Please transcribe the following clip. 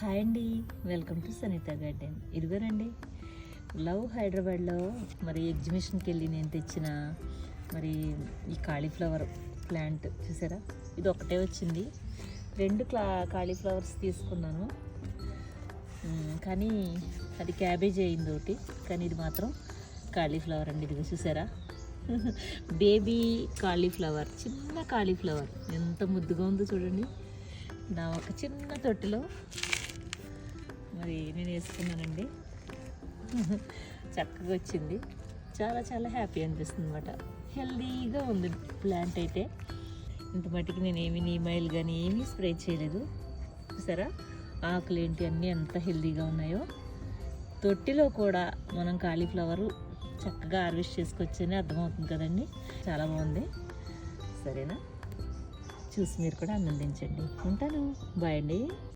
Hi అండి. Welcome to Sanitha garden. ఇదిగోరండి love హైదరాబాద్లో మరి ఎగ్జిబిషన్కి వెళ్ళి నేను తెచ్చిన మరి ఈ కాలీఫ్లవర్ ప్లాంట్ చూసారా? ఇది ఒకటే వచ్చింది. రెండు క్లా కాలీఫ్లవర్స్ తీసుకున్నాను. కానీ అది క్యాబేజ్ అయింది ఒకటి కానీ ఇది మాత్రం కాలీఫ్లవర్ అండి. ఇదిగో చూసారా? బేబీ కాలీఫ్లవర్ చిన్న కాలీఫ్లవర్. ఎంత ముద్దుగా ఉందో చూడండి. నా ఒక చిన్న తొట్టిలో మరి నేను వేసుకున్నానండి. చక్కగా వచ్చింది. చాలా చాలా హ్యాపీ అనిపిస్తుంది అనమాట హెల్దీగా ఉంది ప్లాంట్ అయితే. ఇంత మట్టికి నేను ఏమి నీమైల్ కానీ ఏమీ స్ప్రే చేయలేదు. చూసారా? ఆకులు ఏంటి? అన్నీ ఎంత హెల్దీగా ఉన్నాయో. తొట్టిలో కూడా మనం కాలీఫ్లవరు చక్కగా హార్వెస్ట్ చేసుకోవచ్చని అర్థమవుతుంది కదండి. చాలా బాగుంది. సరేనా? చూసి మీరు కూడా ఆనందించండి. ఉంటాను. బాయ్ అండి.